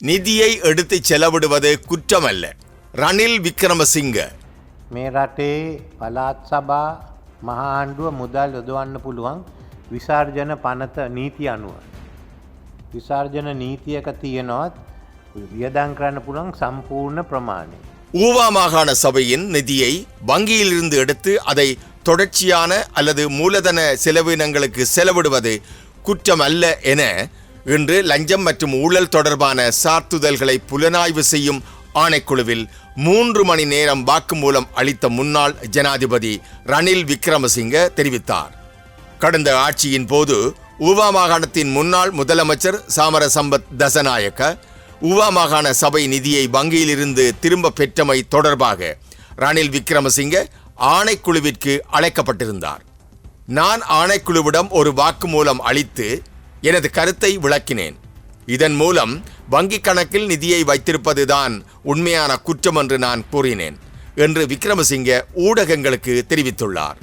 நிதியை எடுத்துச் செலவிடுவது குற்றமல்ல ரணில் விக்ரமசிங்க මේ රටේ පලාත් සබා මහාණ්ඩුව මුදල් යොදවන්න පුළුවන් විසර්ජන පනත නීති අනුව. විසර්ජන නීතියක තියෙනවත් වියදං කරන්න පුළන් සම්පූර්ණ ප්‍රමාණය. ஊவா மாகாண சபையின் நிதியை வங்கியிலிருந்து எடுத்து அதை தொடர்ச்சியான அல்லது மூலதன செலவினங்களுக்கு செலவிடுவது குற்றம் அல்ல என இன்று லஞ்சம் மற்றும் ஊழல் தொடர்பான சார்த்துதல்களை புலனாய்வு செய்யும் ஆணைக்குழுவில் மூன்று மணி நேரம் வாக்குமூலம் அளித்த முன்னாள் ஜனாதிபதி ரணில் விக்ரமசிங்க தெரிவித்தார். கடந்த ஆட்சியின் போது ஊவா மாகாணத்தின் முன்னாள் முதலமைச்சர் சாமர சம்பத் தசநாயக்க ஊவா மாகாண சபை நிதியை வங்கியிலிருந்து திரும்ப பெற்றமை தொடர்பாக ரணில் விக்ரமசிங்க ஆணைக்குழுவிற்கு அழைக்கப்பட்டிருந்தார். நான் ஆணைக்குழுவிடம் ஒரு வாக்குமூலம் அளித்து எனது கருத்தை விளக்கினேன். இதன் மூலம் வங்கிக் கணக்கில் நிதியை வைத்திருப்பதுதான் உண்மையான குற்றம் என்று நான் கூறினேன் என்று விக்ரமசிங்க ஊடகங்களுக்கு தெரிவித்துள்ளார்.